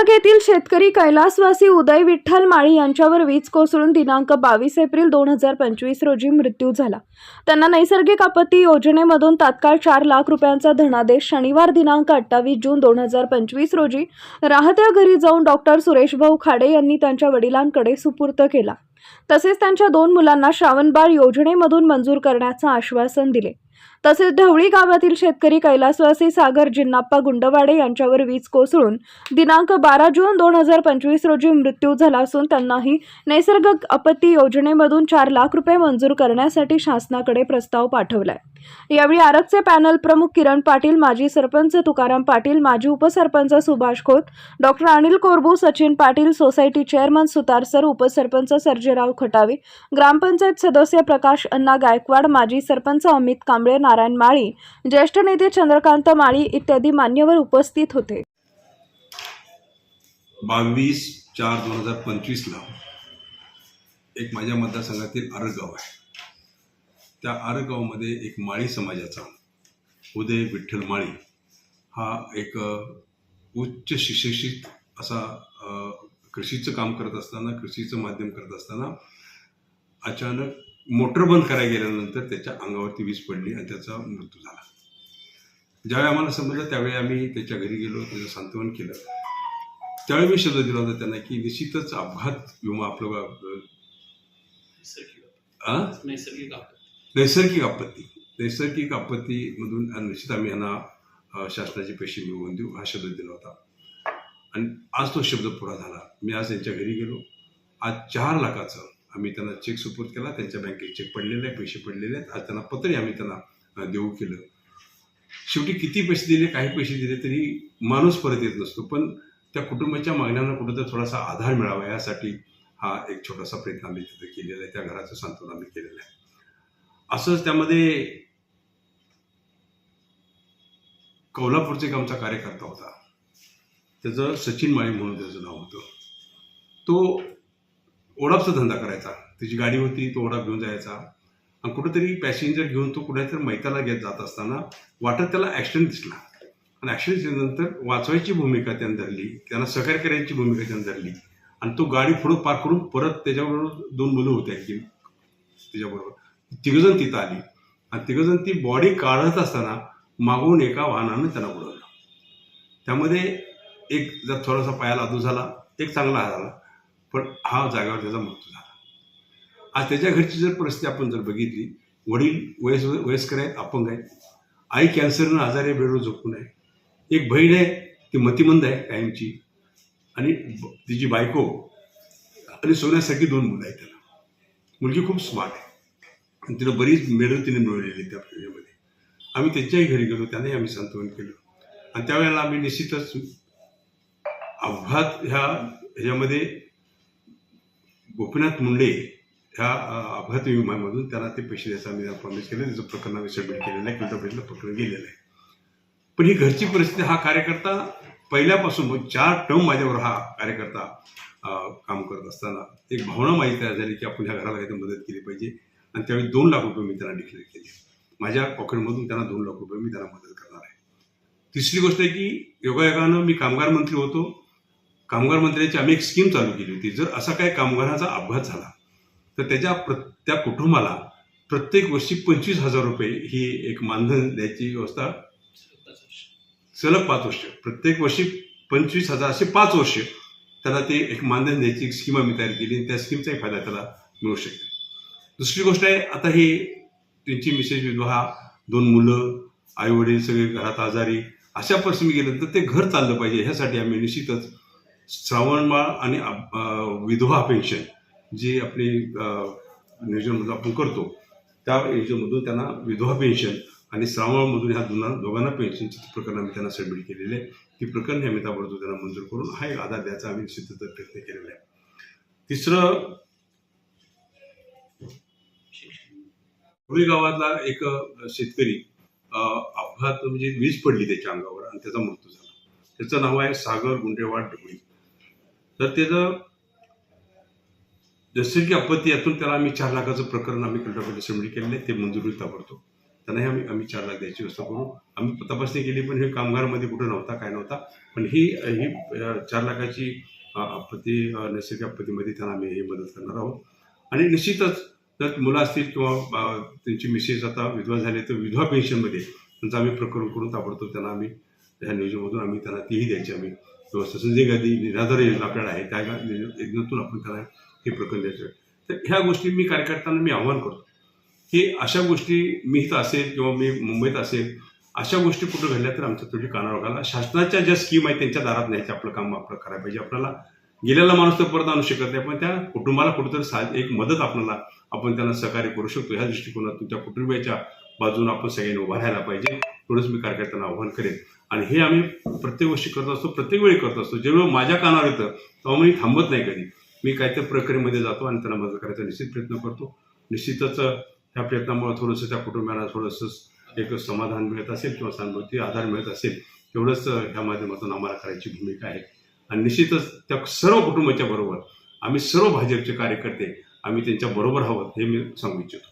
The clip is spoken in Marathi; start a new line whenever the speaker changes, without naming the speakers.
Arag येथील शेतकरी कैलासवासी उदय विठ्ठल माळी यांच्यावर वीज कोसळून दिनांक बावीस एप्रिल दोन हजार पंचवीस रोजी मृत्यू झाला. त्यांना नैसर्गिक आपत्ती योजनेमधून तात्काळ चार लाख रुपयांचा धनादेश शनिवार दिनांक अठ्ठावीस जून दोन हजार पंचवीस रोजी राहत्या घरी जाऊन डॉक्टर सुरेश भाऊ खाडे यांनी त्यांच्या वडिलांकडे सुपूर्त केला. तसेच त्यांच्या दोन मुलांना श्रावणबाळ योजनेमधून मंजूर करण्याचं आश्वासन दिले. तसेच ढवळी गावातील शेतकरी कैलासवासी सागर जिन्नाप्पा गुंडवाडे यांच्यावर वीज कोसळून दिनांक बारा जून दोन हजार पंचवीस रोजी मृत्यू झाला असून त्यांनाही नैसर्गिक आपत्ती योजनेमधून चार लाख रुपये मंजूर करण्यासाठी शासनाकडे प्रस्ताव पाठवलाय. यावेळी आरगचे पॅनल प्रमुख किरण पाटील माजी सरपंच तुकाराम पाटील माजी उपसरपंच Subhash Khot doctor Anil Korbu Sachin Patil society chairman Sutar sir उपसरपंच सर्जेराव खटावे ग्रामपंचायत सदस्य प्रकाश अण्णा गायकवाड माजी सरपंच अमित कांबळे नारायण माळी ज्येष्ठ नेते चंद्रकांत माळी इत्यादी मान्यवर उपस्थित होते.
बावीस चार दोन हजार पंचवीसला एक माझ्या मतदारसंघातील आरगाव आहे. त्या आरगावमध्ये एक माळी समाजाचा उदय विठ्ठल माळी हा एक उच्च शिक्षित असा कृषीचं काम करत असताना कृषीचं माध्यम करत असताना अचानक मोटर बंद करायला गेल्यानंतर त्याच्या अंगावरती वीज पडली आणि त्याचा मृत्यू झाला. ज्यावेळी आम्हाला समजलं त्यावेळी आम्ही त्याच्या घरी गेलो त्याचं सांत्वन केलं. त्यावेळी मी शब्द दिला होता त्यांना की निश्चितच अपघात विमा आपलं
नैसर्गिक? नैसर्गिक आपत्ती.
नैसर्गिक आपत्तीमधून निश्चित आम्ही यांना शासनाचे पैसे मिळवून देऊ हा शब्द दिला होता. आणि आज तो शब्द पुरा झाला. मी आज त्यांच्या घरी गेलो. आज चार लाखाचं आम्ही त्यांना चेक सुपूर्द केला. त्यांच्या बँकेत चेक पडलेले आहे पैसे पडलेले आहेत. आज त्यांना पत्रही आम्ही त्यांना देऊ केलं. शेवटी किती पैसे दिले काही पैसे दिले तरी माणूस परत येत नसतो. पण त्या कुटुंबाच्या मागण्यांना कुठंतरी थोडासा आधार मिळावा यासाठी हा एक छोटासा प्रयत्न आम्ही तिथं केलेला आहे. त्या घराचं सांत्वन आम्ही केलेलं आहे. असंच त्यामध्ये कोल्हापूरचा एक आमचा कार्यकर्ता होता. त्याचं सचिन माळी म्हणून त्याचं नाव होतं. तो ओढापचा धंदा करायचा. त्याची गाडी होती तो ओढाप घेऊन जायचा. आणि कुठेतरी पॅसेंजर घेऊन तो कुठेतरी मैताला घेत जात असताना वाटत त्याला ॲक्सिडेंट दिसला. आणि ॲक्सिडेंट दिल्यानंतर वाचवायची भूमिका त्यानं धरली त्यांना सहकार्य करायची भूमिका त्यानं धरली. आणि तो गाडी पुढं पार करून परत त्याच्याबरोबर दोन मुलं होते आणखी त्याच्याबरोबर. तिघजण तिथं आली. आणि तिघजण ती बॉडी काढत असताना मागून एका वाहनानं त्यांना उडवलं त्यामध्ये एक जर थोडासा पायाला अधू झाला एक चांगला झाला पण हा जागेवर त्याचा मृत्यू झाला. आज त्याच्या घरची जर परिस्थिती आपण जर बघितली वडील वयस वयस्कर आहेत अपंग आहेत आई कॅन्सरनं आजारी बेडवर झोपून आहे. एक बहीण आहे ती मतिमंद आहे कायमची. आणि तिची बायको आणि सोन्यासाठी दोन मुलं आहेत त्याला. मुलगी खूप स्मार्ट आहे. आणि तिला बरीच मेडल तिने मिळवलेली त्या फिल्डमध्ये. आम्ही त्यांच्याही घरी गेलो त्यांनाही आम्ही सांत्वन केलं. आणि त्यावेळेला आम्ही निश्चितच अपघात ह्या ह्याच्यामध्ये गोपीनाथ मुंडे ह्या अपघात विम्यामधून त्यांना ते पैसे द्यायचं आम्ही प्रॉमिस केलं त्याचं प्रकरण आम्ही सबमिट केलेलं आहे किंवा पैशाला प्रकरण गेलेलं आहे. पण ही घरची परिस्थिती हा कार्यकर्ता पहिल्यापासून चार टर्म माझ्यावर हा कार्यकर्ता काम करत असताना एक भावना माहिती तयार झाली की आपण ह्या घराला काहीतरी मदत केली पाहिजे. आणि त्यावेळी दोन लाख रुपये मी त्यांना डिक्लेअर केले. माझ्या पॉकेटमधून त्यांना दोन लाख रुपये मी त्यांना मदत करणार आहे. तिसरी गोष्ट आहे की योगायोगानं मी कामगार मंत्री होतो. कामगार मंत्र्याची आम्ही एक स्कीम चालू केली होती. जर असा काही कामगारांचा अपघात झाला तर त्याच्या प्र त्या कुटुंबाला प्रत्येक वर्षी पंचवीस हजार रुपये ही एक मानधन द्यायची व्यवस्था सलग पाच वर्ष. प्रत्येक वर्षी पंचवीस हजार असे पाच वर्ष त्याला ते एक मानधन द्यायची एक स्कीम आम्ही तयार केली आणि त्या स्कीमचाही फायदा त्याला मिळू शकेल दुसरी गोष्ट आहे आता ही त्यांची मिसेस विधवा दोन मुलं आई वडील सगळे घरात आजारी अशा परिस्थिती गेलं तर ते घर चाललं पाहिजे. ह्यासाठी आम्ही निश्चितच श्रावणमाळ आणि विधवा पेन्शन जी आपली नियोजनमधून आपण करतो त्या योजनेमधून त्यांना विधवा पेन्शन आणि श्रावणमधून ह्या दोन दोघांना पेन्शनची प्रकरण आम्ही त्यांना सबमिट केलेले आहे. ती प्रकरण आम्ही ताबडतोब त्यांना मंजूर करून हा एक आधार द्यायचा आम्ही निश्चितच प्रयत्न केलेला आहे. तिसरं पुणे गावातला एक शेतकरी अपघात म्हणजे वीज पडली त्याच्या अंगावर आणि त्याचा मृत्यू झाला. त्याचं नाव आहे सागर गुंडेवाड ढोळी तर त्याचं नैसर्गिक आपत्ती यातून त्याला आम्ही चार लाखाचं प्रकरण आम्ही कलेक्टरकडे सबमिट केलेलं आहे ते मंजुरी ताबडतो त्यांनाही आम्ही आम्ही चार लाख द्यायची व्यवस्था करू आम्ही तपासणी केली पण हे कामगारमध्ये कुठं नव्हता काय नव्हता. पण ही ही चार लाखाची आपत्ती नैसर्गिक आपत्तीमध्ये त्यांना आम्ही हे मदत करणार आहोत. आणि निश्चितच जर मुलं असतील किंवा त्यांची मिसेस आता विधवा झाली तर विधवा पेन्शनमध्ये त्यांचं आम्ही प्रकरण करून ताबडतोब त्यांना आम्ही ह्या नियोजनामधून आम्ही त्यांना तीही द्यायची आम्ही व्यवस्था. संजय गांधी निराधार योजना आपल्याला आहे त्या योजनेतून आपण त्यांना हे प्रकरण द्यायचं तर ह्या गोष्टी मी कार्यकर्त्यांना मी आव्हान करतो की अशा गोष्टी मी इथं असेल किंवा मी मुंबईत असेल अशा गोष्टी कुठं घडल्या तर आमच्या थोडी कानावर घाला. शासनाच्या ज्या स्कीम आहेत त्यांच्या दारात न्यायचं आपलं काम आपलं करायला पाहिजे. आपल्याला गेलेला माणूस तर परत आणू शकत नाही पण त्या कुटुंबाला कुठंतरी सा एक मदत आपल्याला आपण त्यांना सहकार्य करू शकतो. ह्या दृष्टिकोनातून त्या कुटुंबियाच्या बाजूने आपण सगळ्यांनी उभा राहायला पाहिजे. एवढंच मी कार्यकर्त्यांना आव्हान करेन. आणि हे आम्ही प्रत्येक गोष्टी करत असतो प्रत्येक वेळी करत असतो. जेव्हा माझ्या कानावर येतं तेव्हा मी थांबत नाही कधी. मी काहीतरी प्रक्रियेमध्ये जातो आणि त्यांना मदत करायचा निश्चित प्रयत्न करतो. निश्चितच ह्या प्रयत्नामुळे थोडंसं त्या कुटुंबियांना थोडंसं एक समाधान मिळत असेल किंवा सहानुभूती आधार मिळत असेल तेवढंच ह्या माध्यमातून आम्हाला करायची भूमिका आहे. आणि निश्चितच त्या सर्व कुटुंबाच्या बरोबर आम्ही सर्व भाजपचे कार्यकर्ते आम्ही त्यांच्या बरोबर आहोत हे मी सांगू इच्छितो.